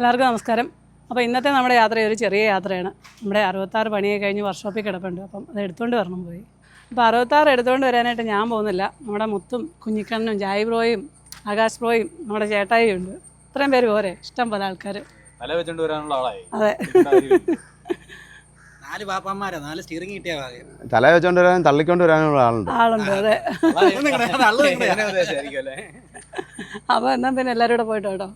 എല്ലാവർക്കും നമസ്കാരം. അപ്പോൾ ഇന്നത്തെ നമ്മുടെ യാത്ര ഒരു ചെറിയ യാത്രയാണ്. നമ്മുടെ അറുപത്താറ് പണിയെ കഴിഞ്ഞ് വർക്ക്ഷോപ്പിൽ കിടപ്പുണ്ട്. അപ്പം അത് എടുത്തുകൊണ്ട് വരണം പോയി. അപ്പോൾ അറുപത്താറ് എടുത്തുകൊണ്ട് വരാനായിട്ട് ഞാൻ പോകുന്നില്ല. നമ്മുടെ മുത്തും കുഞ്ഞിക്കണ്ണനും ജായ് ബ്രോയും ആകാശ് ബ്രോയും നമ്മുടെ ചേട്ടായിയും ഉണ്ട്. ഇത്രയും പേര് പോരെ. ഇഷ്ടം പോലെ ആൾക്കാർ. തല വെച്ചോണ്ട് വരാനുള്ള ആളായി. അതെ. നാല് പാപ്പന്മാരാ. നാല് സ്റ്റിയറിംഗ് കിട്ടിയ തല വെച്ചോണ്ട് വരാനും തള്ളിക്കൊണ്ട് വരാനുള്ള ആളുണ്ട്. ആളുണ്ട് അതെ. അപ്പോൾ എന്നാൽ പിന്നെ എല്ലാവരും കൂടെ പോയിട്ടോ കേട്ടോ?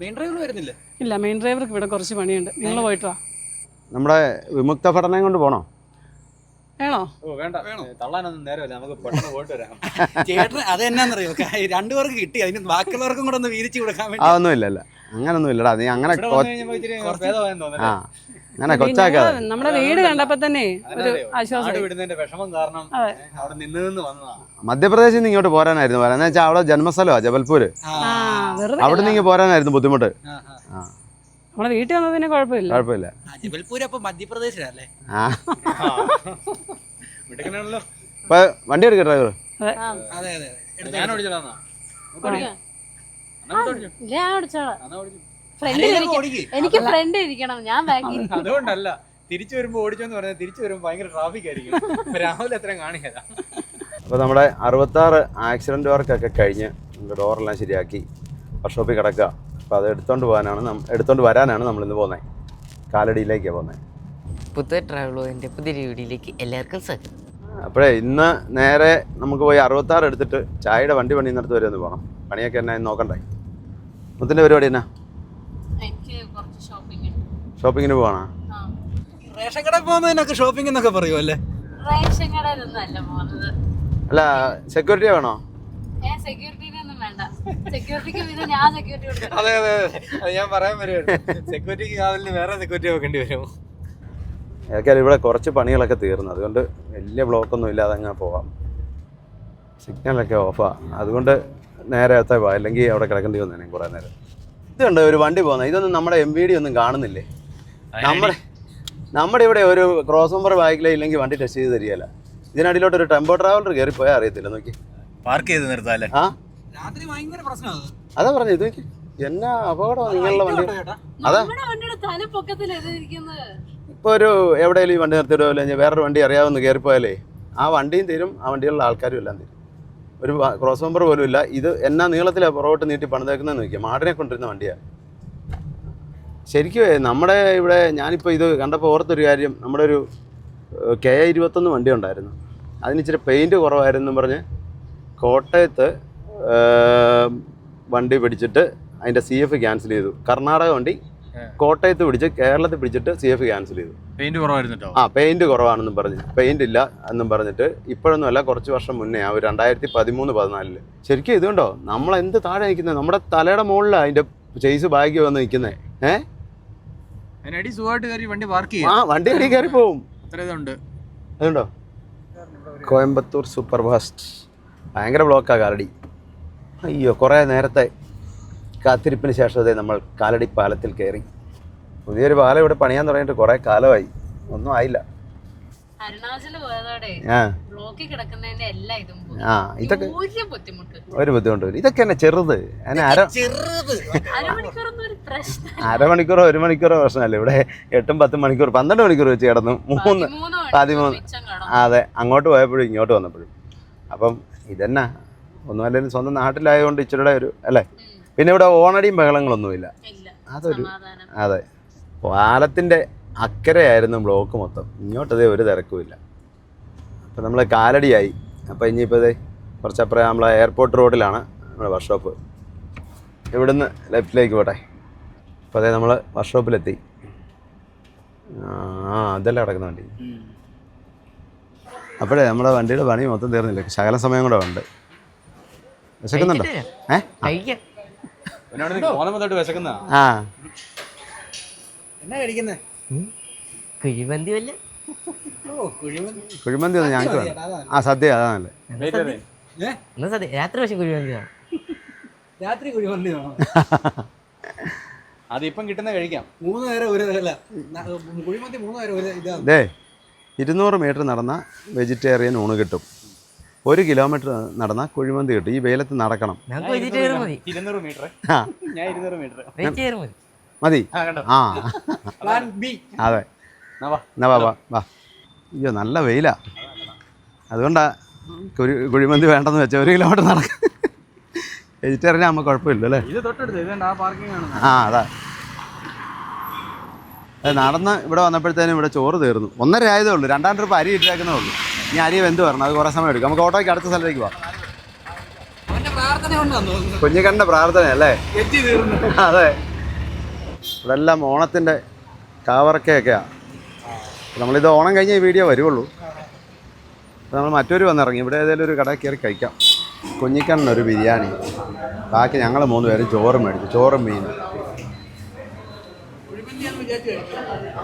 മെയിൻ ഡ്രൈവർ വരുന്നില്ല? ഇല്ല മെയിൻ ഡ്രൈവർക്ക് ഇവിടെ കുറച്ച് പണിയുണ്ട്. നിങ്ങൾ പോയിട്ട്? വാ നമ്മുടെ വിമുക്ത പഠനം കൊണ്ട് പോണോ? വേണോ? ഓ വേണ്ട. തള്ളാനൊന്നും നേരമല്ല. നമുക്ക് പെട്ടെന്ന് പോയിട്ട് വരാം. ചേട്ടന് അത് എന്നാന്നറിയോ രണ്ടുപേർക്ക് കിട്ടി. അതിന് ബാക്കിയുള്ളവർക്കും കൂടെ ഒന്ന് വീതിച്ചു കൊടുക്കാൻ വേണ്ടി. അതൊന്നും ഇല്ലല്ല. അങ്ങനൊന്നും ഇല്ലടാ. നീ അങ്ങനെ ആ. അങ്ങനെ കൊച്ചാക്കാതെ. നമ്മുടെ വീട് കണ്ടപ്പോ തന്നെ ഒരു ആശ്വാസം മധ്യപ്രദേശിൽ നിന്ന് ഇങ്ങോട്ട് പോരാനായിരുന്നു പറയാന്ന് വെച്ചാൽ അവിടെ ജന്മസ്ഥലമാ ജബൽപൂര്. അവിടെ നിന്ന് പോരാനായിരുന്നു ബുദ്ധിമുട്ട്. നമ്മുടെ വീട്ടിൽ വന്നത് പിന്നെ കുഴപ്പമില്ല. കുഴപ്പമില്ല. ജബൽപൂർ അപ്പൊ മധ്യപ്രദേശിലല്ലേ? വണ്ടി എടുക്ക ഡ്രൈവർ ഞാൻ ഓടിച്ചോളാം ഞാൻ ഓടിച്ചോളാം. എനിക്ക് ഫ്രണ്ട് ഇരിക്കണം. ഞാൻ ബാക്കിൽ അതുകൊണ്ടല്ല. തിരിച്ചു വരുമ്പോ ഓടിച്ചോന്ന് പറഞ്ഞാൽ തിരിച്ചു വരുമ്പോ ഭയങ്കര ട്രാഫിക് ആയിരിക്കും. രാവിലെ എത്ര കാണിക്കല. അപ്പോൾ നമ്മുടെ അറുപത്താറ് വർക്ക് വർക്കൊക്കെ കഴിഞ്ഞ് നമ്മുടെ ഡോറെല്ലാം ശരിയാക്കി. വർക്ക്ഷോപ്പിൽ കിടക്കുക. അപ്പോൾ അത് എടുത്തോണ്ട് പോകാനാണ് എടുത്തോണ്ട് വരാനാണ് നമ്മൾ ഇന്ന് പോകുന്നത് കാലടിയിലേക്കാണ് പോകുന്നത് പുതിയ ട്രാവലോന്റെ പുതിയ വീഡിയോയിലേക്ക് എല്ലാവർക്കും സ്വാഗതം. അപ്പോഴേ ഇന്ന് നേരെ നമുക്ക് പോയി അറുപത്താറ് എടുത്തിട്ട് ചായയുടെ വണ്ടി പണിയുന്നിടത്ത് വരെ ഒന്ന് പോകണം പണിയൊക്കെ എന്നാ നോക്കണ്ടേ? മുത്തിന്റെ പരിപാടി എന്നാ എനിക്ക് കുറച്ച് ഷോപ്പിംഗ് ഉണ്ട് ഷോപ്പിങ്ങിന് പോവാണോ. റേഷൻ കടയിൽ പോകുന്നതിനൊക്കെ ഷോപ്പിംഗ് എന്നൊക്കെ പറയുമല്ലേ റേഷൻ കടയിലൊന്നും അല്ല പോകുന്നത്. അല്ല സെക്യൂരിറ്റി വേണോ? ഞാൻ സെക്യൂരിറ്റിനെ വേണ്ട. സെക്യൂരിറ്റിക്ക് ഞാൻ സെക്യൂരിറ്റി കൊടുക്കണം അതെ അതെ അതെ. ഞാൻ പറയാൻ വരുവാണ് സെക്യൂരിറ്റിക്ക് കാവലിന് വേറെ സെക്യൂരിറ്റി വെക്കേണ്ടി വരും. ഏതായാലും ഇവിടെ കുറച്ച് പണികളൊക്കെ തീർന്നു. അതുകൊണ്ട് വലിയ ബ്ലോക്കൊന്നും ഇല്ലാതെ അങ്ങ് പോവാം. സിഗ്നലൊക്കെ ഓഫാണ് അതുകൊണ്ട് നേരെ എത്താൻ പോവാം അല്ലെങ്കിൽ അവിടെ കിടക്കേണ്ടി വന്നേനെ കുറേ നേരം. ഇതുണ്ട് ഒരു വണ്ടി പോകുന്നത്. ഇതൊന്നും നമ്മുടെ എം വി ഡി ഒന്നും കാണുന്നില്ലേ? നമ്മുടെ നമ്മുടെ ഇവിടെ ഒരു ക്രോസ് നമ്പർ ബാക്കിലേ ഇല്ലെങ്കിൽ വണ്ടി ടെസ്റ്റ് ചെയ്ത് തരികയല്ല. ഇതിനടിയിലോട്ട് ഒരു ടെമ്പോ ട്രാവലർ കയറി പോയാൽ അറിയത്തില്ല നോക്കി. പാർക്ക് ചെയ്ത് നിർത്താല്ലേ? ആ? രാത്രി ഭയങ്കര പ്രശ്നമാണ് അതാ. പറഞ്ഞു ഇത് നോക്കി. എന്നാ അപകടമാണ് നിങ്ങളുടെ വണ്ടി അതാ. നമ്മുടെ വണ്ടിയുടെ തല പൊക്കത്തിൽ എതിരിക്കുന്നത് ഇപ്പോൾ ഒരു എവിടെയെങ്കിലും ഈ വണ്ടി നിർത്തിയിടോ അല്ലെങ്കിൽ വേറൊരു വണ്ടി അറിയാവുന്ന കയറിപ്പോയാലേ ആ വണ്ടിയും തീരും ആ വണ്ടിയുള്ള ആൾക്കാരും എല്ലാം തീരും. ഒരു ക്രോസ് നമ്പർ പോലും ഇല്ല. ഇത് എന്നാ നീളത്തിലാണ് പുറകോട്ട് നീട്ടി പണിതേക്കുന്നതെന്ന് നോക്കിയാൽ മാടിനെ കൊണ്ടിരുന്ന വണ്ടിയാണ് ശരിക്കും നമ്മുടെ ഇവിടെ ഞാനിപ്പോൾ ഇത് കണ്ടപ്പോൾ ഓർത്തൊരു കാര്യം. നമ്മുടെ ഒരു കെ ഇരുപത്തൊന്ന് വണ്ടി ഉണ്ടായിരുന്നു. അതിന് ഇച്ചിരി പെയിന്റ് കുറവായിരുന്നു പറഞ്ഞ് കോട്ടയത്ത് വണ്ടി പിടിച്ചിട്ട് അതിന്റെ സി എഫ് ക്യാൻസൽ ചെയ്തു. കർണാടക വണ്ടി കോട്ടയത്ത് പിടിച്ച് കേരളത്തിൽ പിടിച്ചിട്ട് സി എഫ് ക്യാൻസൽ ചെയ്തു. പെയിന്റ് കുറവായിരുന്നു ആ പെയിന്റ് കുറവാണെന്നും പറഞ്ഞ്. പെയിന്റ് ഇല്ല എന്നും പറഞ്ഞിട്ട് ഇപ്പോഴൊന്നും അല്ല കുറച്ച് വർഷം മുന്നേ ആ ഒരു രണ്ടായിരത്തി പതിമൂന്ന് പതിനാലിൽ. ശരിക്കും ഇതുണ്ടോ നമ്മൾ എന്ത് താഴെ നിൽക്കുന്നത് നമ്മുടെ തലയുടെ മുകളിലാണ് അതിന്റെ ചെയ്സ് ബാഗ് വന്ന് നിൽക്കുന്നത് ഏ? അതിനടി സുഖമായിട്ട് കയറി വണ്ടി പാർക്ക് ആ വണ്ടി അടി കയറി പോവും. അത്ര ഇതുണ്ട്. അതുണ്ടോ? കോയമ്പത്തൂർ സൂപ്പർ ഫാസ്റ്റ് ഭയങ്കര ബ്ലോക്കാ കാലടി. അയ്യോ കുറേ നേരത്തെ കാത്തിരിപ്പിന് ശേഷം അതേ നമ്മൾ കാലടി പാലത്തിൽ കയറി. പുതിയൊരു പാലം ഇവിടെ പണിയാൻ തുടങ്ങിയിട്ട് കുറേ കാലമായി. ഒന്നും ആയില്ല. അരുണാചൽ പോയതോടെ ആ. ബ്ലോക്കിൽ കിടക്കുന്നതിന്റെ എല്ലാ ഇതും. ആ ഇതൊക്കെ ഒരു ബുദ്ധിമുട്ട് ഒരു ബുദ്ധിമുട്ട് വരും ഇതൊക്കെ എന്നെ ചെറുത്. എന്നെ അര ചെറുത്. അരമണിക്കൂറൊന്നും ഒരു പ്രശ്നം അരമണിക്കൂറോ ഒരു മണിക്കൂറോ പ്രശ്നമല്ല. ഇവിടെ എട്ടും പത്തും മണിക്കൂർ പന്ത്രണ്ട് മണിക്കൂർ വെച്ച് കിടന്നു. മൂന്ന് പതിമൂന്ന് മണിക്കൂർ പതിമൂന്ന്. മിച്ചം കാണും അതെ. അങ്ങോട്ട് പോയപ്പോഴും ഇങ്ങോട്ട് വന്നപ്പോഴും. അപ്പം ഇതെന്നാ? ഒന്നും അല്ലെങ്കിൽ സ്വന്തം നാട്ടിലായതുകൊണ്ട് ഇച്ചിരിയുടെ ഒരു അല്ലേ? പിന്നെ ഇവിടെ ഓണടിയും ബഹളങ്ങളൊന്നുമില്ല. ഇല്ല. അതൊരു സമാധാനം. അതെ. പാലത്തിന്റെ അക്കരയായിരുന്നു ബ്ലോക്ക് മൊത്തം. ഇങ്ങോട്ടതേ ഒരു തിരക്കുമില്ല. അപ്പം നമ്മൾ കാലടിയായി. അപ്പം ഇനിയിപ്പോൾ ഇതേ കുറച്ചപ്പുറം നമ്മൾ എയർപോർട്ട് റോഡിലാണ് നമ്മുടെ വർക്ക്ഷോപ്പ് ഇവിടുന്ന് ലെഫ്റ്റിലേക്ക് പോട്ടെ. അപ്പോൾ അതേ നമ്മൾ വർക്ക്ഷോപ്പിലെത്തി ആ അതല്ല കിടക്കുന്ന വണ്ടി. അപ്പോഴേ നമ്മുടെ വണ്ടിയുടെ പണി മൊത്തം തീർന്നില്ല? ശകല സമയം കൂടെ ഉണ്ട്. വിശക്കുന്നുണ്ടോ? ഏഹ് ആ. എന്നാ കഴിക്കുന്നേ? കുഴിമന്തി വല്ല ഓ കുഴിമന്തി. ഒന്നും ഞങ്ങൾക്ക് വേണ്ട ആ സദ്യ അതാണല്ലേ നല്ല എന്നാ സദ്യ? രാത്രി പക്ഷെ കുഴിമന്തി രാത്രി കുഴിമന്തി വേണം അതിപ്പം കിട്ടുന്ന കഴിക്കാം. മൂന്ന് നേരം ഒരു കുഴിമന്തി മൂന്ന് നേരം ഒരു ഇതാണ് ദേ ഇരുന്നൂറ് മീറ്റർ നടന്ന വെജിറ്റേറിയൻ ഊണ് കിട്ടും. ഒരു കിലോമീറ്റർ നടന്ന കുഴിമന്തി കിട്ടും. ഈ വെയിലത്ത് നടക്കണം. ഞങ്ങൾക്ക് വെജിറ്റേറിയൻ മതി. ഇരുന്നൂറ് മീറ്റർ. ആ. ഞാൻ ഇരുന്നൂറ് മീറ്റർ. വെജിറ്റേറിയൻ മതി. മതി. ആ കണ്ടോ? ആ. പ്ലാൻ ബി അതെ. എന്നാ വാ. വാ വാ അയ്യോ നല്ല വെയിലാ. അതുകൊണ്ടാ കുഴി കുഴിമന്തി വേണ്ടെന്ന് വെച്ചാൽ ഒരു കിലോമീറ്റർ നടക്കാം. വെജിറ്റേറിയൻ ആകുമ്പോൾ കുഴപ്പമില്ല അല്ലേ? ആ അതാ. അത് നടന്ന് ഇവിടെ വന്നപ്പോഴത്തേനും ഇവിടെ ചോറ് തീർന്നു. ഒന്നര ആയതേ ഉള്ളൂ. രണ്ടാം ട്രിപ്പ് അരി ഇട്ടേക്കുന്നേ ഉള്ളൂ. ഇനി അരി വെന്ത് വരണം. അത് കുറേ സമയം എടുക്കും. നമുക്ക് ഓട്ടോയ്ക്ക് അടുത്ത സ്ഥലത്തേക്ക് പോവാം. കുഞ്ഞിക്കണ്ണന്റെ പ്രാർത്ഥന അല്ലേ? അതെ. ഇവിടെ എല്ലാം ഓണത്തിന്റെ കാവറക്കയൊക്കെയാണ് നമ്മളിത് ഓണം കഴിഞ്ഞ ഈ വീഡിയോ വരുള്ളൂ നമ്മൾ മറ്റൊരു വന്നിറങ്ങി. ഇവിടെ ഏതെങ്കിലും ഒരു കട കയറി കഴിക്കാം. കുഞ്ഞിക്കണ്ണനൊരു ബിരിയാണി. ബാക്കി ഞങ്ങൾ മൂന്ന് പേരും ചോറും മേടിച്ചു. ചോറും മീനും.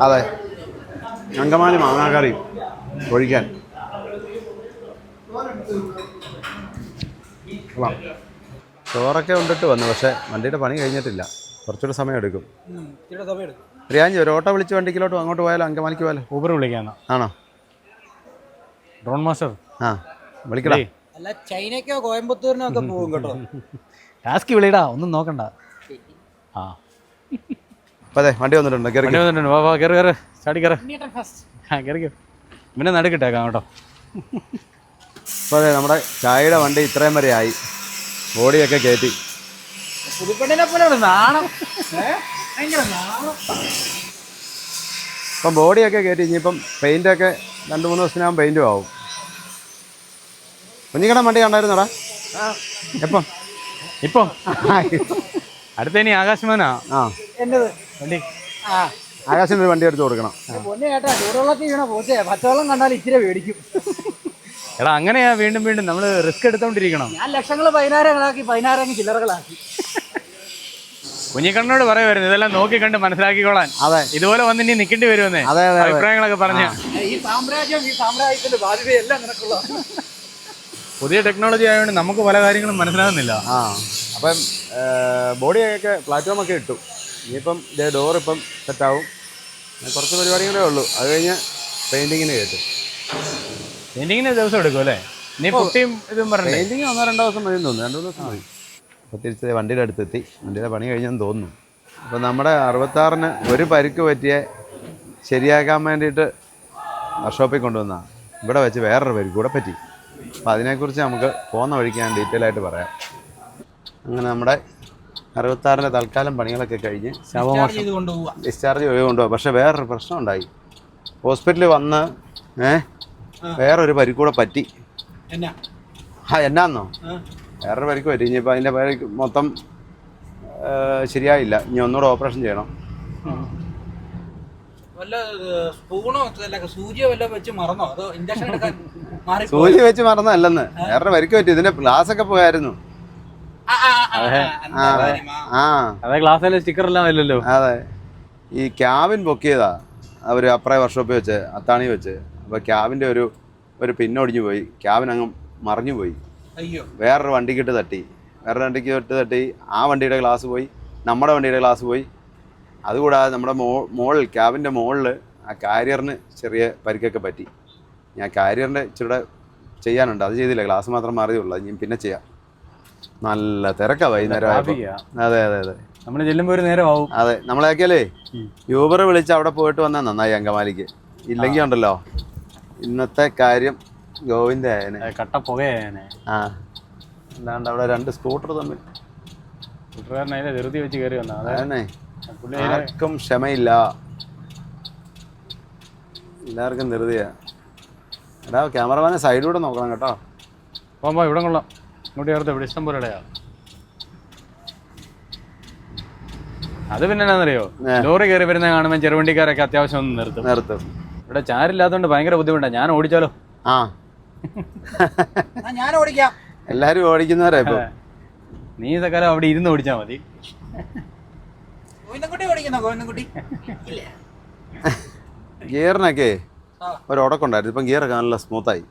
അതെ. അങ്കമാലി മാങ്ങാക്കറി ഒഴിക്കാൻ. ചോറൊക്കെ ഉണ്ടിട്ട് വന്നു പക്ഷേ വണ്ടിയുടെ പണി കഴിഞ്ഞിട്ടില്ല. കുറച്ചുകൂടെ സമയം എടുക്കും റിയാഞ്ചി ഒരു ഓട്ടോ വിളിച്ച് വണ്ടിക്കിലോട്ട് അങ്ങോട്ട് പോയാലോ? അങ്കമാലിക്ക് പോയാലോ? ഊബർ വിളിക്കാന്ന. ആണോ? ഡ്രോൺ മാസ്റ്റർ ആ വിളിക്കടാ. അല്ല ചൈനയ്ക്കോ കോയമ്പത്തൂരിനോ ഒക്കെ പോകും കേട്ടോ. ടാസ്ക് വിളിടാ ഒന്നും നോക്കണ്ട. ആ. അപ്പോൾ അതെ വണ്ടി വന്നിട്ടുണ്ട് കയറി വണ്ടി വന്നിട്ടുണ്ട്. വാ വാ കയറി കയറി ചാടി കയറി ആ കയറി കയറി പിന്നെ നടുക്കിട്ടേക്കാം കേട്ടോ. അപ്പോൾ അതെ നമ്മുടെ ചായയുടെ വണ്ടി ഇത്രയും വരെ ആയി. ബോഡിയൊക്കെ കയറ്റി. പുതുപ്പണ്ണിനെ പോലെ നാണം. ഇപ്പം ബോഡിയൊക്കെ കയറ്റി ഇനിയിപ്പം പെയിന്റൊക്കെ രണ്ട് മൂന്ന് ദിവസത്തിനാകും പെയിന്റും ആവും. കുഞ്ഞിക്കട വണ്ടി കണ്ടായിരുന്നടാ? എപ്പം? ഇപ്പം. അടുത്ത ഇനി ആകാശമാനാ? ആ. വണ്ടി. ആകാശം ഒരു വണ്ടി എടുത്ത് കൊടുക്കണം. പൊന്നെ കേട്ടാ ചൂടുവെള്ളത്തിൽ വീണ പോച്ചേ. പച്ചവെള്ളം കണ്ടാൽ ഇച്ചിരി മേടിക്കും എടാ അങ്ങനെയാ വീണ്ടും വീണ്ടും നമ്മൾ റിസ്ക് എടുത്തോണ്ടിരിക്കണം. ഞാൻ ലക്ഷങ്ങൾ പതിനായിരങ്ങളാക്കി പതിനായിരം ചില്ലറകളാക്കി. കുഞ്ഞിക്കണ്ണനോട് പറയുമായിരുന്നു ഇതെല്ലാം നോക്കി കണ്ട് മനസ്സിലാക്കിക്കോളാൻ. അതെ. ഇതുപോലെ വന്ന് ഇനി നിൽക്കേണ്ടി വരുമെന്നേ. അതെ അതെ അഭിപ്രായങ്ങളൊക്കെ പറഞ്ഞ. ഈ സാമ്രാജ്യം ഈ സാമ്രാജ്യത്തിന്റെ ബാധ്യതയെല്ലാം നിനക്കുള്ള പുതിയ ടെക്നോളജി ആയതുകൊണ്ട് നമുക്ക് പല കാര്യങ്ങളും മനസ്സിലാകുന്നില്ല. ആ. അപ്പം ബോഡിയൊക്കെ പ്ലാറ്റ്ഫോം ഒക്കെ ഇട്ടു. ഇനിയിപ്പം ഇതേ ഡോർ ഇപ്പം സെറ്റാവും കുറച്ച് പരിപാടികളേ ഉള്ളൂ. അത് കഴിഞ്ഞ് പെയിന്റിങ്ങിന് കേട്ടു പെയിന്റിങ്ങിന് ദിവസം എടുക്കും അല്ലേ? നീ പുട്ടിയും ഇതും പറഞ്ഞു പെയിന്റിങ് ഒന്നോ രണ്ടോ ദിവസം മതി തോന്നുന്നു. രണ്ടു ദിവസം മതി. അപ്പോൾ തിരിച്ച് വണ്ടിയുടെ അടുത്തെത്തി. വണ്ടിയുടെ പണി കഴിഞ്ഞെന്ന് തോന്നുന്നു. അപ്പോൾ നമ്മുടെ അറുപത്താറിന് ഒരു പരിക്ക് പറ്റിയ ശരിയാക്കാൻ വേണ്ടിയിട്ട് വർക്ക്ഷോപ്പിൽ കൊണ്ടുവന്നതാണ് ഇവിടെ വെച്ച് വേറൊരു പരിക്ക് കൂടെ പറ്റി. അപ്പോൾ അതിനെക്കുറിച്ച് നമുക്ക് പോകുന്ന വഴിക്ക് ഞാൻ ഡീറ്റെയിൽ ആയിട്ട് പറയാം. അങ്ങനെ നമ്മുടെ അറുപത്താറിന്റെ തൽക്കാലം പണികളൊക്കെ കഴിഞ്ഞ് ശവമോഷം ഡിസ്ചാർജ് ചെയ്ത് കൊണ്ടുപോകാം പക്ഷേ വേറൊരു പ്രശ്നം ഉണ്ടായി. ഹോസ്പിറ്റലിൽ വന്ന് ഏഹ് വേറൊരു പരിക്കൂടെ പറ്റി. എന്നാ? ആ എന്നാന്നോ. വേറൊരു പരിക്ക് പറ്റി. ഇനിയിപ്പോൾ അതിന്റെ പരിക്ക് മൊത്തം ശരിയായില്ല. ഇനി ഒന്നുകൂടെ ഓപ്പറേഷൻ ചെയ്യണം. വല്ല സ്പൂണോ അല്ല സൂചിയോ വല്ല വെച്ച് മറന്നോ? അതോ ഇഞ്ചക്ഷൻ എടുക്കാൻ മാറി സൂചി വെച്ച് മറന്നല്ലെന്ന് വേറെ പരിക്ക് പറ്റി. ഇതിന്റെ ഗ്ലാസ് ഒക്കെ പോയായിരുന്നു. ആ ആ അതെ. സ്റ്റിക്കർ എല്ലാം ഇല്ലല്ലോ. അതെ. ഈ ക്യാബിൻ പൊക്കിയതാ. അവർ അപ്പറേ വർക്ക്ഷോപ്പിൽ വെച്ച് അത്താണി വെച്ച്. അപ്പൊ ക്യാബിന്റെ ഒരു ഒരു പിന്നൊടിഞ്ഞു പോയി. ക്യാബിൻ അങ്ങ് മറിഞ്ഞു പോയി. വേറൊരു വണ്ടിക്കിട്ട് തട്ടി. വേറൊരു വണ്ടിക്ക് ഇട്ട് തട്ടി. ആ വണ്ടിയുടെ ഗ്ലാസ് പോയി. നമ്മുടെ വണ്ടിയുടെ ഗ്ലാസ് പോയി. അതുകൂടാതെ നമ്മുടെ മോ മോളിൽ ക്യാബിന്റെ മുകളിൽ ആ കാരിയറിന് ചെറിയ പരിക്കൊക്കെ പറ്റി. ഞാൻ കാരിയറിന്റെ ഇച്ചിരി ചെയ്യാനുണ്ട്. അത് ചെയ്തില്ല. ഗ്ലാസ് മാത്രം മാറിയേ ഉള്ളൂ ഞാൻ പിന്നെ ചെയ്യാം. നല്ല തിരക്കാ വൈകുന്നേരം അതെ അതെ അതെ. നമ്മൾ ചെല്ലുമ്പോൾ ഒരു നേരം ആവും അതെ നമ്മളേക്കല്ലേ. യൂബർ വിളിച്ച് അവിടെ പോയിട്ട് വന്നാൽ നന്നായി അങ്കമാലിക്ക്. ഇല്ലെങ്കിൽ ഉണ്ടല്ലോ. ഇന്നത്തെ കാര്യം ഗോവിന്ദ ആയനെ. കട്ട പുകയായനെ. ആ. അല്ലാണ്ട് അവിടെ രണ്ട് സ്കൂട്ടർ തമ്മിൽ. കൂട്ടുകാരൻ ധൃതി വെച്ച് കയറി വന്നാ. അതന്നെ പുള്ളി ആർക്കും ക്ഷമയില്ല. എല്ലാവർക്കും ധൃതിയാ. എടാ ക്യാമറമാനെ സൈഡിലൂടെ നോക്കണം കേട്ടോ. പോകുമ്പോ ഇവിടെ കൊള്ളാം. ഇങ്ങോട്ട് ചേർത്ത് ഇവിടെ ഇഷ്ടം പോലെ ഇടയാ. അത് പിന്നെ എന്നാന്നറിയോ ലോറി കയറി വരുന്ന കാണുമ്പോൾ ചെറുവണ്ടിക്കാരൊക്കെ അത്യാവശ്യം ഒന്ന് നിർത്തും. നിർത്തും. ഇവിടെ ചാരില്ലാത്തതുകൊണ്ട് ഭയങ്കര ബുദ്ധിമുട്ടാണ് ഞാൻ ഓടിച്ചാലോ? ആ, ഞാൻ ഓടിക്കാം. എല്ലാരും ഓടിക്കുന്നവരാ ഇപ്പൊ. നീ ഇതൊക്കെ അവിടെ ഇരുന്ന് ഓടിച്ചാ മതി. ഗോവിന്ദൻകുട്ടി ഓടിക്കുന്നോ ഗോവിന്ദൻകുട്ടി? ഗിയറിനൊക്കെ. ഒരു ഉടക്കുണ്ടായിരുന്നു ഇപ്പം ഗിയറൊക്കെ നല്ല സ്മൂത്തായി.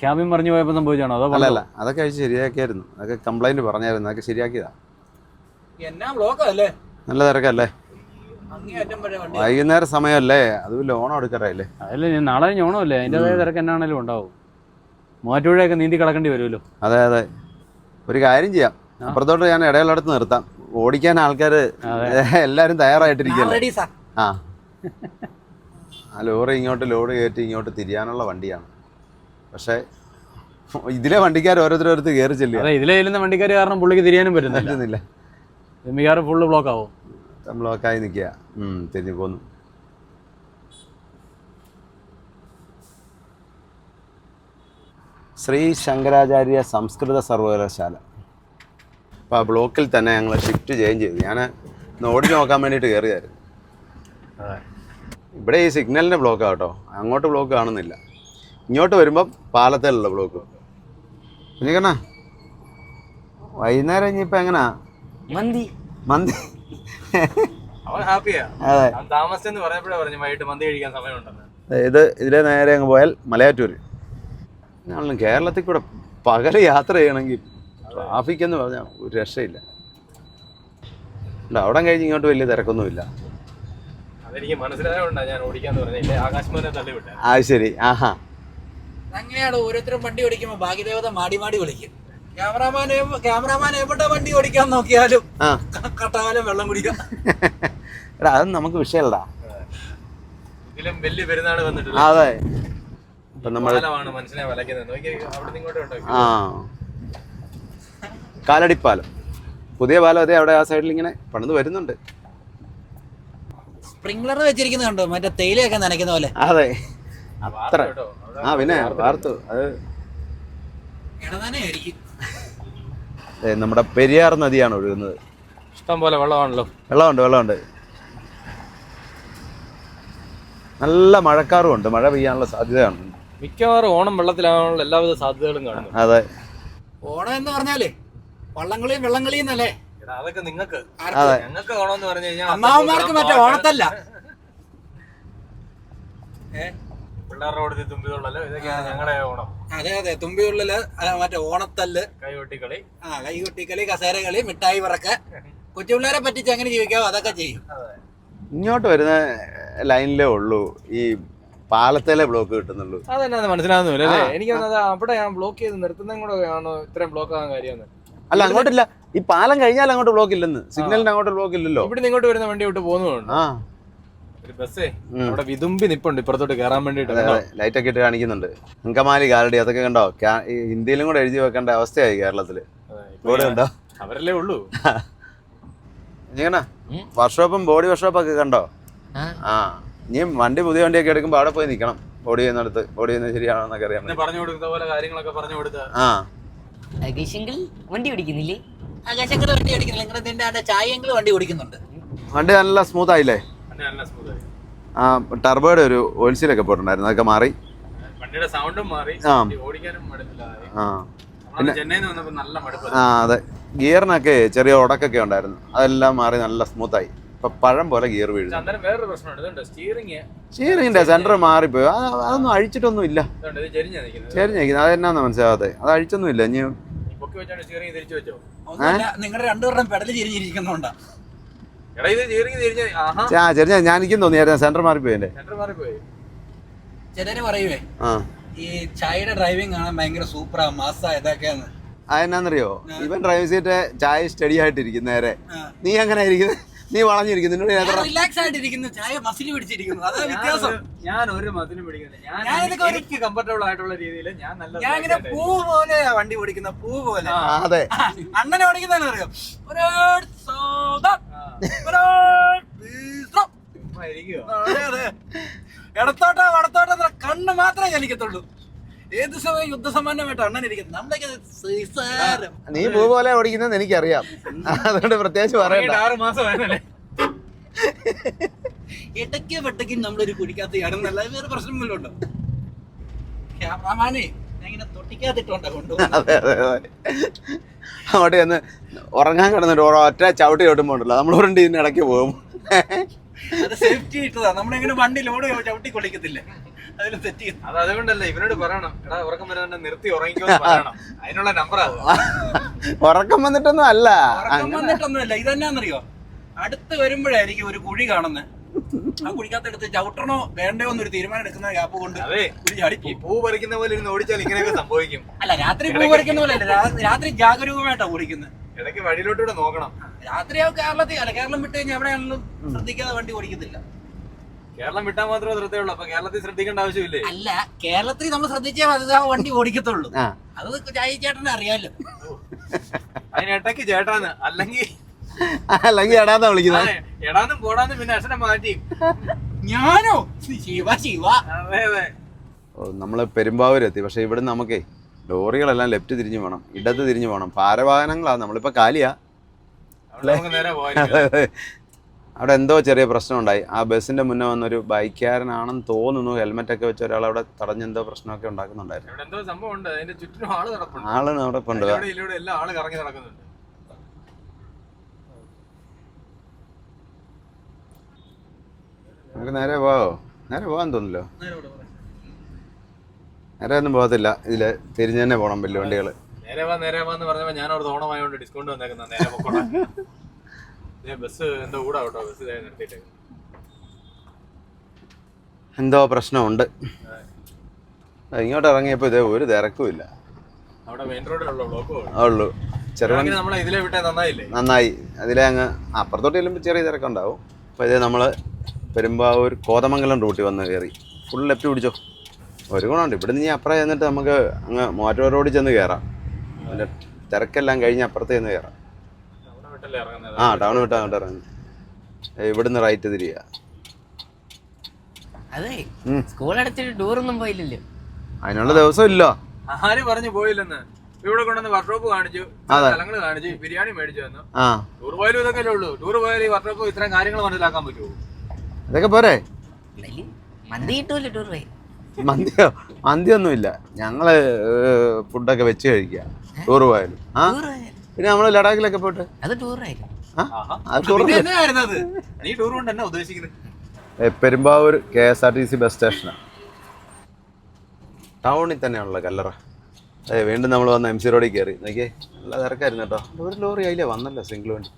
ക്യാബിൻ മറിഞ്ഞു പോയപ്പോൾ സംഭവിച്ചാണോ? അതോ അല്ല അല്ല അതൊക്കെ അഴിച്ച് ശരിയാക്കിയായിരുന്നു. അതൊക്കെ കംപ്ലൈന്റ് പറഞ്ഞായിരുന്നു അതൊക്കെ ശരിയാക്കിയതാ. എന്നാ നല്ല തിരക്കല്ലേ? വൈകുന്നേരം സമയമല്ലേ? അതും ഓണം എടുക്കാറായില്ലേ? അതല്ല ഞാൻ നാളെ ഓണമല്ലേ? അതിന്റെതായ തിരക്ക് എന്നാണേലും ഉണ്ടാവും. മൂവാറ്റുപുഴയൊക്കെ നീന്തി കിടക്കേണ്ടി വരുമല്ലോ? അതെ അതെ. ഒരു കാര്യം ചെയ്യാം. അപ്പുറത്തോട്ട് ഞാൻ ഇടയിലടുത്ത് നിർത്താം. ഓടിക്കാൻ ആൾക്കാർ എല്ലാവരും തയ്യാറായിട്ടിരിക്കുകയല്ലേ? ആ. ആ ലോറി ഇങ്ങോട്ട് ലോഡ് കയറ്റി ഇങ്ങോട്ട് തിരിയാനുള്ള വണ്ടിയാണ്. പക്ഷേ ഇതിലെ വണ്ടിക്കാർ ഓരോരുത്തരോരുത്തർ കയറി ചെല്ലുക. ഇതിലെ ചെല്ലുന്ന വണ്ടിക്കാർ കാരണം പുള്ളിക്ക് തിരിയാനും പറ്റുന്നില്ല. പറ്റുന്നില്ല. ഫുള്ള് ബ്ലോക്ക് ആവും. ബ്ലോക്കായി നിൽക്കുക. തിരിഞ്ഞു പോന്നു. ശ്രീ ശങ്കരാചാര്യ സംസ്കൃത സർവകലാശാല. അപ്പോൾ ആ ബ്ലോക്കിൽ തന്നെ ഞങ്ങൾ ഷിഫ്റ്റ് ചേഞ്ച് ചെയ്തു. ഞാൻ ഓടി നോക്കാൻ വേണ്ടിയിട്ട് കയറിയായിരുന്നു ഇവിടെ ഈ സിഗ്നലിന്റെ ബ്ലോക്കാണ് കേട്ടോ. അങ്ങോട്ട് ബ്ലോക്ക് കാണുന്നില്ല. ഇങ്ങോട്ട് വരുമ്പം പാലത്തിലുള്ള ബ്ലോക്ക് കുഞ്ഞിക്കണ്ണ വൈകുന്നേരം ഇനിയിപ്പോൾ എങ്ങനാ? മന്തി. മന്തി. അവൻ ഹാപ്പിയാ അതെ. അവൻ താമസിച്ചെന്ന് പറഞ്ഞപ്പോഴേ പറഞ്ഞു വൈകിട്ട് മന്തി കഴിക്കാൻ സമയമുണ്ടെന്ന്. ഇത് ഇതിലെ നേരെ അങ്ങ് പോയാൽ മലയാറ്റൂർ. ഞങ്ങളും കേരളത്തിൽ കൂടെ പകൽ യാത്ര ചെയ്യണമെങ്കിൽ ട്രാഫിക് എന്ന് പറഞ്ഞാൽ ഒരു രക്ഷയില്ല. അവിടെ കഴിഞ്ഞ് ഇങ്ങോട്ട് വലിയ തിരക്കൊന്നുമില്ല. അതെനിക്ക് മനസ്സിലായതുകൊണ്ടാണ് ഞാൻ ഓടിക്കാന്ന് പറഞ്ഞില്ലേ ആകാശ് തള്ളി ആ ശരി. ആഹാ. അങ്ങനെയാണ് ഓരോരുത്തരും വണ്ടി ഓടിക്കുമ്പോൾ ഭാഗ്യദേവത മാടി മാടി വിളിക്കും. ക്യാമറാമാൻ ക്യാമറാമാൻ എവിടെ വണ്ടി ഓടിക്കാൻ നോക്കിയാലും വെള്ളം കുടിക്കാം. എടാ അതൊന്നും നമുക്ക് വിഷയമല്ലടാ ഇതിലും വലിയ പെരുന്നാൾ വന്നിട്ടില്ല? അതെ. ഇപ്പം നമ്മൾ പാലമാണ് മനുഷ്യനെ വലയ്ക്കുന്നത്. നോക്കി അവിടെ ഇങ്ങോട്ട് ഉണ്ടോ ആ. കാലടിപ്പാലം. പുതിയ പാലം അതെ അവിടെ ആ സൈഡിൽ ഇങ്ങനെ പണിത് വരുന്നുണ്ട്. സ്പ്രിംഗ്ലർ വെച്ചിരിക്കുന്നത് കണ്ടോ? മറ്റേ തേയിലയൊക്കെ നനയ്ക്കുന്ന പോലെ. അതെ. അത്ര. ആ പിന്നെ വാർത്തു. അത് നമ്മുടെ പെരിയാർ നദിയാണ് ഒഴുകുന്നത്. ഇഷ്ടം പോലെ വെള്ളമാണല്ലോ. വെള്ളമുണ്ട് വെള്ളമുണ്ട്. നല്ല മഴക്കാറും ഉണ്ട്. മഴ പെയ്യാനുള്ള സാധ്യതയാണ്. മിക്കവാറും ഓണം വെള്ളത്തിലാകാനുള്ള എല്ലാവിധ സാധ്യതകളും കാണുന്നു അതെ. ഓണം എന്ന് പറഞ്ഞാലേ വള്ളംകളിയും വെള്ളംകളിയും എന്നല്ലേ അതൊക്കെ നിങ്ങൾക്ക്. അതെ. ഞങ്ങൾക്ക് ഓണം എന്ന് പറഞ്ഞു കഴിഞ്ഞാൽ അമ്മാവന്മാർക്ക് മറ്റേ ഓണത്തല്ല. പിള്ളേരുടെ ഇതൊക്കെയാണ് ഞങ്ങളുടെ ഓണം. അതെ അതെ തുമ്പിയുള്ളിൽ മറ്റേ ഓണത്തല്ല്. കൈകൊട്ടിക്കളി ആ കൈകൊട്ടിക്കളി കസേരകളി മിഠായി പറക്ക കൊച്ചുപിള്ളേരെ പറ്റിച്ച് അങ്ങനെ ജീവിക്കാവോ അതൊക്കെ ചെയ്യും. ഇങ്ങോട്ട് വരുന്ന ലൈനിലേ ഉള്ളൂ ഈ പാലത്തിലെ ബ്ലോക്ക് കിട്ടുന്നുള്ളൂ. അതെന്നാന്ന് മനസ്സിലാവുന്നില്ല അല്ലേ? എനിക്ക് അവിടെ ഞാൻ ബ്ലോക്ക് ചെയ്ത് നിർത്തുന്നതും കൂടെ ആണോ ഇത്രയും ബ്ലോക്ക് ആകാൻ കാര്യമെന്ന്? അല്ല അങ്ങോട്ടില്ല. ഈ പാലം കഴിഞ്ഞാൽ അങ്ങോട്ട് ബ്ലോക്ക് ഇല്ലെന്ന്. സിഗ്നലിന് അങ്ങോട്ട് ബ്ലോക്ക് ഇല്ലല്ലോ. ഇവിടെ ഇങ്ങോട്ട് വരുന്ന വണ്ടി വിട്ട് ആ. അവിടെ വിതുമ്പി നിപ്പുണ്ട് ഇപ്പുറത്തോട്ട് കയറാൻ വേണ്ടിട്ട് ലൈറ്റ് ഒക്കെ ഇട്ട് കാണിക്കുന്നുണ്ട്. അങ്കമാലി കാലടി അതൊക്കെ കണ്ടോ? ഇന്ത്യയിലും കൂടെ എഴുതി വെക്കേണ്ട അവസ്ഥയായി കേരളത്തിൽ. ഇവിടെ ഉണ്ടോ അവരല്ലേ ഉള്ളൂ. ഇങ്ങനെ. വർക്ക്ഷോപ്പും ബോഡി വർക്ക്ഷോപ്പ് ഒക്കെ കണ്ടോ? ആ. നീ ഇനി വണ്ടി പുതിയ വണ്ടിയൊക്കെ എടുക്കുമ്പോ അവിടെ പോയി നിക്കണം. ബോഡി ചെയ്യുന്നിടത്ത്. ബോഡി ചെയ്യുന്നത് ശരിയാണെന്നൊക്കെ അറിയാം പറഞ്ഞു കൊടുക്കുന്ന പോലെ കാര്യങ്ങളൊക്കെ പറഞ്ഞു കൊടുത്ത. ആ. വണ്ടി ഓടിക്കുന്നില്ലേ? ആകാശങ്ങൾ വണ്ടി ഓടിക്കുന്നില്ല. നിങ്ങളുടെ ചായയെങ്കിലും വണ്ടി ഓടിക്കുന്നുണ്ട്. വണ്ടി നല്ല സ്മൂത്ത് ആയില്ലേ? നല്ല സ്മൂത്ത് ആ ടർബോയുടെ ഒരു ഓയിൽ സീലൊക്കെ പോയിട്ടുണ്ടായിരുന്നു. അതൊക്കെ മാറി. വണ്ടിയുടെ സൗണ്ടും മാറി. ആ. ഓടിക്കാനും ആ. നമ്മളന്ന് ചെന്നൈയിൽ നിന്ന് വന്നപ്പോൾ നല്ല മടുപ്പ്. ആ അതെ. ഗിയറിനൊക്കെ ചെറിയ ഉടക്കൊക്കെ ഉണ്ടായിരുന്നു. അതെല്ലാം മാറി നല്ല സ്മൂത്തായി. ഇപ്പൊ പഴം പോലെ ഗിയർ വീഴുന്നു. വേറൊരു പ്രശ്നമുണ്ട്. ഇതുണ്ട്. സ്റ്റിയറിങ് സ്റ്റീറിങ്ങിന്റെ സെന്റർ മാറിപ്പോയി. അതൊന്നും അഴിച്ചിട്ടൊന്നും ഇല്ല. ഇതുണ്ട്. ഇത് ചെരിഞ്ഞാ നിൽക്കുന്നത്. ശരി നിൽക്കുന്നത്. അതെന്നാന്ന് മനസ്സിലാവാതെ അത് അഴിച്ചൊന്നും ഇല്ല. ഇനി സ്റ്റിയറിംഗ് നിങ്ങളുടെ രണ്ടുപേരുടെ പെടൽ ചിരിഞ്ഞിരിക്കുന്നുണ്ടാ ആ ചെറിയ ഞാൻ എനിക്കും തോന്നിയായിരുന്നു സെന്റർ മാറി പോയി സെന്റർ മാറിപ്പോയി. ചിലര് പറയുവേ ആ. ഈ ചായയുടെ ഡ്രൈവിംഗ് കാണാൻ ഭയങ്കര സൂപ്പറാ മാസാ ഇതൊക്കെയാന്ന്. അതെന്നാന്നറിയോ ഇവൻ ഡ്രൈവിംഗ് സീറ്റ് ചായ സ്റ്റഡി ആയിട്ടിരിക്കും നേരെ. നീ എങ്ങനെ ഇരിക്കുന്നത് നീ വളഞ്ഞിരിക്കുന്നു റിലാക്സ് ആയിട്ടിരിക്കുന്നു. ചായ മസിൽ പിടിച്ചിരിക്കുന്നു. അതാ വ്യത്യാസം. ഞാൻ ഒരു മതിലും പിടിക്കുന്നില്ല എനിക്ക് കംഫർട്ടബിൾ ആയിട്ടുള്ള രീതിയിൽ ഞാൻ നല്ല ഞാൻ ഇങ്ങനെ പൂ പോലെ വണ്ടി ഓടിക്കുന്ന പൂ പോലെ. അതെ. അണ്ണനെ ഓടിക്കുന്നതാണ് അറിയാം. ഇടത്തോട്ടോ വടത്തോട്ടോ കണ്ണ് മാത്രമേ ചലിക്കത്തുള്ളൂ. ഏത് സമയം യുദ്ധസമാനമായിട്ട് അണ്ണൻ ഇരിക്കുന്നത് നമ്മളൊക്കെ. നീ പൂ പോലെ ഓടിക്കുന്നത് എനിക്കറിയാം. അതുകൊണ്ട് പ്രത്യേകിച്ച് പറയണ്ട. ആറ് മാസം ആയിരുന്നല്ലേ ഇടയ്ക്ക് വെട്ടയ്ക്കും നമ്മളൊരു കുടിക്കാത്ത ഇടന്നല്ല വേറെ പ്രശ്നം വല്ലതും ഉണ്ടോ? ക്യാമറാമാനെ അങ്ങോട്ട് ചെന്ന് ഉറങ്ങാൻ കിടന്നിട്ട് ഒറ്റ ചവിട്ടി ചവിട്ടുമ്പോണ്ടല്ലോ നമ്മൾ ഉരുണ്ട് ഇതിന് ഇടയ്ക്ക് പോകും സേഫ്റ്റി ഇട്ടതാ. നമ്മളെങ്ങനെ വണ്ടി ലോഡ് ചവിട്ടി കൊള്ളിക്കത്തില്ല? അതിൽ തെറ്റി. അത് അതുകൊണ്ടല്ലേ ഇവനോട് പറയണം. എടാ ഉറക്കം വരുന്നുണ്ട് നിർത്തി ഉറങ്ങിക്കോ പറയണം. അതിനുള്ള നമ്പറാ ഉറക്കം വന്നിട്ടൊന്നും അല്ല. ഉറക്കം വന്നിട്ടൊന്നുമല്ല. ഇതെന്നാന്നറിയോ? അടുത്ത് വരുമ്പോഴായിരിക്കും ഒരു കുഴി കാണുന്നത് ആ കുഴിക്കകത്തെടുത്ത് ചവിട്ടണോ വേണ്ടയോ എന്നൊരു തീരുമാനം എടുക്കുന്ന ഗ്യാപ്പ് കൊണ്ട് പൂ പറിക്കുന്ന പോലെ ഇരുന്ന് ഓടിച്ചാൽ ഇങ്ങനെയൊക്കെ സംഭവിക്കും. അല്ല രാത്രി പൂ പറിക്കുന്ന പോലെ അല്ല രാത്രി ജാഗരൂകമായിട്ടാ ഓടിക്കുന്നത് ഇടയ്ക്ക് വഴിയിലോട്ടൂടെ നോക്കണം. രാത്രിയാവും കേരളത്തിൽ അല്ല കേരളം വിട്ട് കഴിഞ്ഞാൽ എവിടെയാണെങ്കിലും ശ്രദ്ധിക്കാതെ വണ്ടി ഓടിക്കത്തില്ല. കേരളം വിട്ടാൽ മാത്രമേ ശ്രദ്ധയുള്ളൂ. അപ്പൊ കേരളത്തിൽ ശ്രദ്ധിക്കേണ്ട ആവശ്യമില്ലേ? അല്ല കേരളത്തിൽ നമ്മൾ ശ്രദ്ധിച്ചേ അത് ആ വണ്ടി ഓടിക്കത്തുള്ളൂ. ആ. അത് ജായി ചേട്ടനെ അറിയാലോ. അതിന് ഇടയ്ക്ക് ചേട്ടാന്ന് അല്ലെങ്കിൽ അല്ലെങ്കിൽ എടാന്നാ വിളിക്കുന്നത്. അതെ, എടാന്നും പോടാന്നും പിന്നെ അക്ഷരം മാറ്റി ഞാനോ? ശിവ ശിവ. അതെ അതെ. നമ്മൾ പെരുമ്പാവൂരെത്തി. പക്ഷേ ഇവിടെ നമുക്കേ ലോറികളെല്ലാം ലെഫ്റ്റ് തിരിഞ്ഞു പോകണം ഇടത്ത് തിരിഞ്ഞു പോകണം ഭാരവാഹനങ്ങളാണ് നമ്മളിപ്പോൾ കാലിയാ. അവിടെ നമുക്ക് നേരെ പോകാം അവിടെ എന്തോ ചെറിയ പ്രശ്നം ഉണ്ടായി ആ ബസ്സിന്റെ മുന്നേ വന്നൊരു ബൈക്കുകാരനാണെന്ന് തോന്നുന്നു. ഹെൽമെറ്റ് ഒക്കെ വെച്ച് ഒരാൾ അവിടെ തടഞ്ഞെന്തോ പ്രശ്നമൊക്കെ ഉണ്ടാക്കുന്നുണ്ടായിരുന്നു. ആൾ നടപ്പുണ്ട്. നമുക്ക് നേരെ പോവോ നേരെ പോകാൻ തോന്നില്ലോ നേരെ ഒന്നും പോകത്തില്ല. ഇതിൽ തിരിഞ്ഞു തന്നെ പോകണം വലിയ വണ്ടികൾ നേരെ വാ നേരെ വാ എന്ന് പറഞ്ഞപ്പോ ഞാൻ അവിടെ ഓണമായോണ്ട് ഡിസ്കൗണ്ട് വന്നേക്കുന്ന നേരെ ബസ് എന്തോ കൂടാ കേട്ടോ ബസ് ഇതേ നിർത്തിയിട്ടേക്കുന്നു എന്തോ പ്രശ്നമുണ്ട്. ഇങ്ങോട്ട് ഇറങ്ങിയപ്പോൾ ഇതേ ഒരു തിരക്കും ഇല്ല. ഉള്ളൂ? നന്നായി. അതിലെ അങ്ങ് അപ്പുറത്തോട്ട് ചെല്ലുമ്പോൾ ചെറിയ തിരക്കുണ്ടാവും അപ്പോൾ ഇതേ നമ്മൾ പെരുമ്പാവൂർ കോതമംഗലം റൂട്ടിൽ വന്ന് കയറി. ഫുൾ ലെഫ്റ്റ് പിടിച്ചോ. ഒരു ഗുണമുണ്ട്. ഇവിടെ നിന്ന് അപ്പുറം ചെന്നിട്ട് നമുക്ക് അങ്ങ് മോറ്റോ റോഡിൽ ചെന്ന് കയറാം. തിരക്കെല്ലാം കഴിഞ്ഞ് അപ്പുറത്ത് ചെന്ന് കയറാം. ആ ടൗൺ വിട്ടാൽ അങ്ങോട്ട് ഇറങ്ങി ഏ, ഇവിടുന്ന് റൈറ്റ് തിരിയുക അതെ. സ്കൂൾ അടച്ചിട്ട് ടൂറൊന്നും പോയില്ലല്ലോ. അതിനുള്ള ദിവസം ഇല്ല. ആര് പറഞ്ഞു പോയില്ലെന്ന്? ഇവിടെ കൊണ്ടുവന്ന് വർക്ക്ഷോപ്പ് കാണിച്ചു. സ്ഥലങ്ങൾ കാണിച്ചു ബിരിയാണി മേടിച്ചു തന്നു ആ. ടൂർ പോയാലും ഇതൊക്കെ ഉള്ളൂ. ടൂർ പോയാലും ഈ വർക്ക്ഷോപ്പ് ഇത്രയും കാര്യങ്ങൾ മനസ്സിലാക്കാൻ പറ്റുമോ ഇതൊക്കെ പോരെ? മന്തി കിട്ടൂല്ലോ ടൂർ പോയി? മന്തിയോ? മന്തിയൊന്നുമില്ല. ഞങ്ങൾ ഫുഡൊക്കെ വെച്ച് കഴിക്കുക ടൂർ പോയാലും. ആ? പിന്നെ നമ്മൾ ലഡാക്കിലൊക്കെ പോയിട്ട്? അത് ടൂറായിരുന്നു Perumbavoor K S R T C bus സ്റ്റേഷനാണ് ടൗണിൽ തന്നെയാണല്ലോ കല്ലറ. അതെ വീണ്ടും നമ്മൾ വന്ന എം സി റോഡിൽ കയറി നോക്കിയേ നല്ല തിരക്കായിരുന്നു കേട്ടോ. ഒരു ലോറി അതിലേ വന്നല്ലോ സിംഗിൾ വണ്ടി.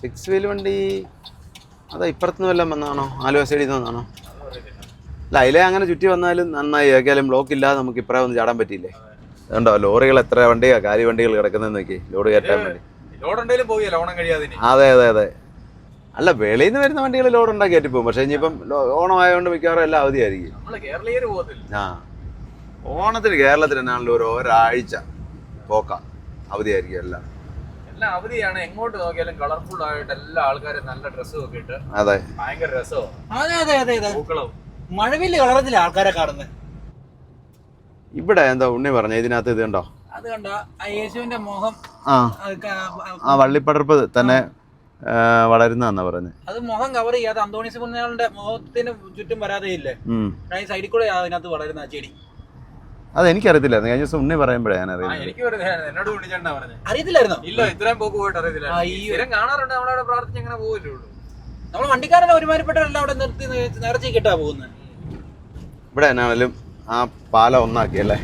സിക്സ് വീൽ വണ്ടി അതാ ഇപ്പുറത്തുനിന്ന് വല്ലതും വന്നാണോ? ആലുവ സൈഡിൽ നിന്ന് വന്നാണോ? അല്ല അതിലെ അങ്ങനെ ചുറ്റി വന്നാലും നന്നായി. ഏക്കാലും ബ്ലോക്ക് ഇല്ലാതെ നമുക്ക് ഇപ്പറേ ഒന്ന് ചാടാൻ പറ്റിയില്ലേ? അതുകൊണ്ടോ ലോറികൾ എത്ര വണ്ടിയാ കാലി വണ്ടികൾ കിടക്കുന്നതെന്ന് നോക്കി ലോഡ് കയറ്റാൻ വേണ്ടി. ലോഡ് ഉണ്ടെങ്കിലും പോവുകയല്ല ഓണം കഴിയാതെ അതെ അതെ അതെ. അല്ല വെളിയിൽ നിന്ന് വരുന്ന വണ്ടികൾ ലോഡ് ഉണ്ടാക്കി കയറ്റി പോകും. പക്ഷെ ഇനിയിപ്പം ഓണമായതുകൊണ്ട് മിക്കവാറും എല്ലാം അവധിയായിരിക്കും. ആ. ഓണത്തിന് കേരളത്തിൽ തന്നെയാണല്ലോ ഒരു ഒരാഴ്ച പോക്ക. അവധിയായിരിക്കും എല്ലാം. എല്ലാം അവധിയാണ്. എങ്ങോട്ട് നോക്കിയാലും കളർഫുൾ ആയിട്ട് എല്ലാ ആൾക്കാരും നല്ല ഡ്രസ്സും ഒക്കെ ഇട്ട് അതെ. ഭയങ്കര രസവും. അതെ അതെ അതെ മഴവിൽ കളറത്തില്ല ആൾക്കാരെ കാണുന്നത് ഇവിടെ എന്താ ഉണ്ണി പറഞ്ഞ? ഇതിനകത്ത് ഇത് കണ്ടോ? അത് കണ്ടോ? യേശുവിന്റെ മുഖം ആ. ആ വള്ളിപ്പടർപ്പ് തന്നെ ആ, പറഞ്ഞു. അത് മുഖം കവർ ചെയ്യാതെ അന്തോണിസ് പുണ്യാളുടെ മുഖത്തിന് ചുറ്റും വരാതെ ഇല്ലേ സൈഡിൽ കൂടെ അതിനകത്ത് വളരുന്ന ആ ചെടി. അതെനിക്കറിയത്തില്ലായിരുന്നു. കഴിഞ്ഞ ദിവസം ഉണ്ണി പറയുമ്പോഴേ ഞാൻ അറിയത്തില്ലായിരുന്നോ. ഇല്ല ഇത്രയും പോക്ക് പോയിട്ട് അറിയത്തില്ല കാണാറുണ്ട് നമ്മളവിടെ പ്രാർത്ഥിച്ച് അങ്ങനെ ഉള്ളൂ. നമ്മൾ വണ്ടിക്കാരനെ ഒരുമാതിരിപ്പെട്ടവരെല്ലാം അവിടെ നിർത്തി നിറച്ച് കിട്ടാ പോകുന്നത്. ഇവിടെ എന്നാണേലും ആ പാലം ഒന്നാക്കി അല്ലേ?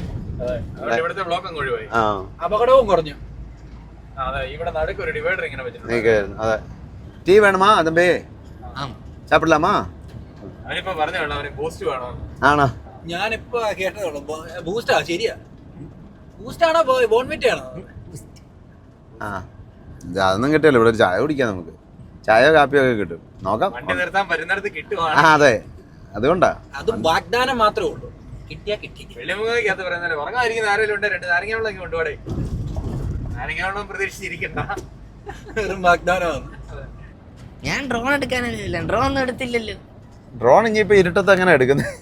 അപകടവും കുറഞ്ഞു. അതെ. ഇവിടെ നടുക്ക് ഒരു ഡിവൈഡർ ഇങ്ങനെ വെച്ചിട്ടുണ്ട്. നീക്കായിരുന്നു അതെ. ടീ വേണമാ അതമ്പേ ആ. സാപ്പിടലാമാ ആണോ? ഞാനിപ്പോ കേട്ടതുള്ളൂ ബൂസ്റ്റാ ശരിയാ. ബൂസ്റ്റാണോ ആണോ ആ. അതൊന്നും കിട്ടിയല്ലോ ഇവിടെ ഒരു ചായ കുടിക്കാം നമുക്ക്. ചായയോ കാപ്പിയോ ഒക്കെ കിട്ടും. നോക്കാം. വണ്ടി നിർത്താൻ പറ്റുന്നിടത്ത് ആ അതെ. അതുകൊണ്ടാ. അത് വാഗ്ദാനം മാത്രമേ ഉള്ളൂ. കിട്ടിയാ കിട്ടി. വെള്ളിമുഖത്ത് പറയുന്നത് ഉറങ്ങാതിരിക്കുന്ന ആരെങ്കിലും ഉണ്ട്? രണ്ട് നാരങ്ങാവെള്ളം കൊണ്ടുപോടെ നാരങ്ങാവെള്ളം പ്രതീക്ഷിച്ചിരിക്കണ്ട. വെറും വാഗ്ദാനമാണ്. ഞാൻ ഡ്രോൺ എടുക്കാനല്ലോ ഡ്രോൺ ഒന്നും എടുത്തില്ലല്ലോ. ഡ്രോൺ ഇനിയിപ്പോ ഇരുട്ടത്ത് അങ്ങനെ എടുക്കുന്നത്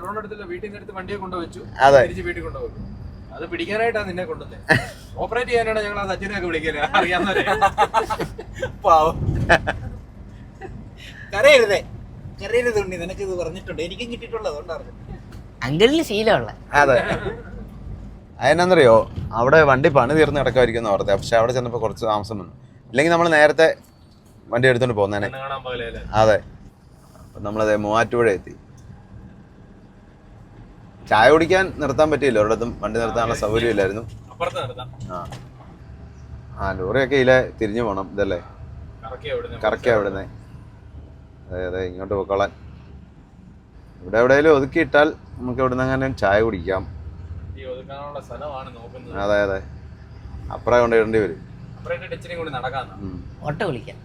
ഡ്രോൺ എടുത്തില്ല? വീട്ടിൽ നിന്ന് എടുത്ത് വണ്ടിയെ കൊണ്ടുവച്ചു. അതെ. തിരിച്ച് വീട്ടിൽ കൊണ്ടുപോകും. അത് പിടിക്കാനായിട്ടാണ് നിന്നെ കൊണ്ടുവന്നത് ഓപ്പറേറ്റ് ചെയ്യാനാണ് ഞങ്ങൾ ആ സച്ചിനെയൊക്കെ വിളിക്കൽ. അറിയാവുന്നവരെ. പാവം. കരയരുതേ. കരയരുത് ഉണ്ണി നിനക്ക് ഇത് പറഞ്ഞിട്ടുണ്ട്. എനിക്കും കിട്ടിയിട്ടുള്ളത് അതുകൊണ്ടാണ് അങ്കിളിന് ശീലമുള്ള. അതെ. അതിനെന്നറിയോ അവിടെ വണ്ടി പണി തീർന്ന് കിടക്കുമായിരിക്കും ഓർത്തെ പക്ഷെ അവിടെ ചെന്നപ്പോൾ കുറച്ച് താമസം വന്നു. ഇല്ലെങ്കിൽ നമ്മൾ നേരത്തെ വണ്ടി എടുത്തോണ്ട് പകലല്ലേ അതെ. നമ്മളതെ മൂവാറ്റുപുഴ എത്തി. ചായ കുടിക്കാൻ നിർത്താൻ പറ്റിയില്ല. ഒരിടത്തും വണ്ടി നിർത്താനുള്ള സൗകര്യം ഇല്ലായിരുന്നു ആ. ആ ലോറിയൊക്കെ ഇതിലെ തിരിഞ്ഞു പോകണം ഇതല്ലേ? കറക്കിയാ അവിടുന്ന് കറക്കി അവിടുന്ന് അതെ അതെ ഇങ്ങോട്ട് പൊക്കോളാൻ. ഇവിടെ എവിടെയെങ്കിലും ഒതുക്കിയിട്ടാൽ നമുക്ക് ഇവിടെ നിന്ന് അങ്ങനെ ചായ കുടിക്കാം. ഈ ഒതുക്കാനുള്ള സ്ഥലമാണ് നോക്കുന്നത്. അതെ അതെ. അപ്പുറം കൊണ്ട് ഇടേണ്ടി വരും. ഓട്ടോ വിളിക്കാം.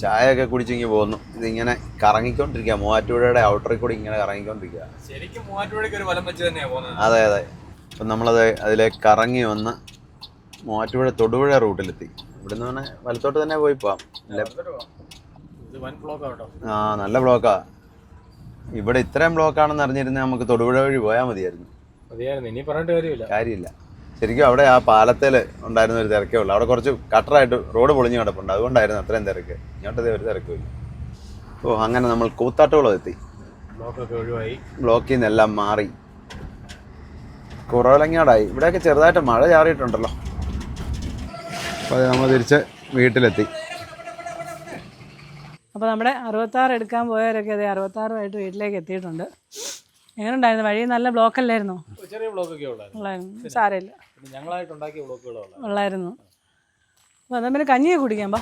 ചായയൊക്കെ കുടിച്ചിങ്ങി പോകുന്നു ഇതിങ്ങനെ കറങ്ങിക്കൊണ്ടിരിക്കുക. മൂവാറ്റുപുഴയുടെ ഔട്ടറിൽ കൂടി ഇങ്ങനെ കറങ്ങിക്കൊണ്ടിരിക്കുക. ശരിക്കും മൂവാറ്റുപുഴയ്ക്ക് ഒരു വലം വെച്ച് തന്നെയാ പോകുന്നത്. അതെ അതെ. അപ്പം നമ്മളത് അതിലേക്ക് കറങ്ങി വന്ന് മൂവാറ്റുപുഴ തൊടുപുഴ റൂട്ടിലെത്തി. ഇവിടെ തന്നെ വലത്തോട്ട് തന്നെ പോയി പോവാം. ആ നല്ല ബ്ലോക്കാ ഇവിടെ ഇത്രയും ബ്ലോക്ക് ആണെന്ന് അറിഞ്ഞിരുന്നെൽ നമുക്ക് തൊടുപുഴ വഴി പോയാൽ മതിയായിരുന്നു. മതിയായിരുന്നു. ഇനി പറഞ്ഞിട്ട് കാര്യമില്ല. കാര്യമില്ല. ശരിക്കും അവിടെ ആ പാലത്തിൽ ഉണ്ടായിരുന്ന ഒരു തിരക്കേ ഉള്ളൂ. അവിടെ കുറച്ച് കട്ടറായിട്ട് റോഡ് പൊളിഞ്ഞു കിടപ്പുണ്ട്. അതുകൊണ്ടായിരുന്നു അത്രയും തിരക്ക്. ഇങ്ങോട്ടത് ഒരു തിരക്കുമില്ല ഓ അങ്ങനെ നമ്മൾ കൂത്താട്ടുകുളം എത്തി. ബ്ലോക്കൊക്കെ ഒഴിവായി. ബ്ലോക്കിൽ നിന്നെല്ലാം മാറി. കുറവലങ്ങാടായി. ഇവിടെയൊക്കെ ചെറുതായിട്ട് മഴ ചാറിയിട്ടുണ്ടല്ലോ. അപ്പോൾ നമ്മൾ തിരിച്ച് വീട്ടിലെത്തി. അപ്പോൾ നമ്മുടെ അറുപത്താറ് എടുക്കാൻ പോയവരൊക്കെ അതെ അറുപത്താറുമായിട്ട് വീട്ടിലേക്ക് എത്തിയിട്ടുണ്ട്. എങ്ങനെ ഉണ്ടായിരുന്നു വഴി നല്ല ബ്ലോക്ക് അല്ലായിരുന്നോ ചെറിയ ബ്ലോക്കൊക്കെ ഉള്ളായിരുന്നു. സാരമില്ല പിന്നെ ഞങ്ങളായിട്ട് ഉണ്ടാക്കിയ ബ്ലോക്കുകളുള്ള ഉള്ളായിരുന്നു. അപ്പോൾ എന്നാൽ പിന്നെ കഞ്ഞിയെ കുടിക്കാൻ ബാ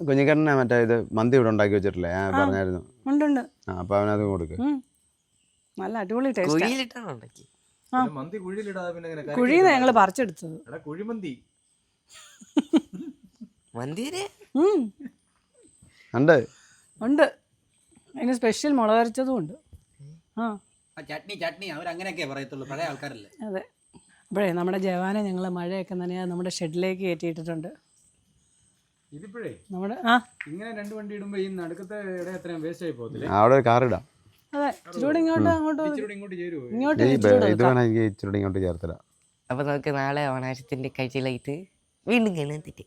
കുഞ്ഞിക്കണ്ണനെ മറ്റേ ഇത് മന്തി ഇവിടെ ഉണ്ടാക്കി വെച്ചിട്ടില്ലേ? ഞാൻ പറഞ്ഞായിരുന്നു. ഉണ്ടുണ്ട്. ആ അപ്പോൾ അവനത് കൊടുക്കും. നല്ല അടിപൊളി ടേസ്റ്റ് മന്തി കുഴിയിലിടാതെ പിന്നെ കുഴിയിൽ ഞങ്ങൾ പറിച്ചെടുത്തത്. എടാ കുഴിമന്തി. മന്തിരെ. ഉണ്ട്. ഉണ്ട്. അതിന് സ്പെഷ്യൽ മുളകരച്ചതും ഉണ്ട്. ആ. ആ ചട്നി ചട്നി. അവരങ്ങനെയൊക്കെ പറയത്തുള്ളൂ. പഴയ ആൾക്കാരല്ലേ? അതെ. അപ്പോഴേ നമ്മുടെ ജവാനെ ഞങ്ങൾ മഴയൊക്കെ നനയാതെ നമ്മുടെ ഷെഡിലേക്ക് കയറ്റിയിട്ടിട്ടുണ്ട്. ഇതിപ്പോഴേ നമ്മുടെ ആ. ഇങ്ങനെ രണ്ട് വണ്ടി ഇടുമ്പോൾ ഈ നടുക്കത്തെ ഇട എത്രയും വേസ്റ്റ് ആയി പോകത്തില്ലേ? അവിടെ ഒരു കാർ ഇടാം. അതെ. ഇങ്ങോട്ട് അങ്ങോട്ട്. ഇങ്ങോട്ട് ചേരുവോ? ഇങ്ങോട്ട് ഇത് വേണം എനിക്ക് ഇങ്ങോട്ട് ചേർത്തരാം അപ്പൊ നമുക്ക് നാളെ ഓണാശത്തിന്റെ കാഴ്ചയിലായിട്ട് വീണ്ടും കാണാൻ തെറ്റി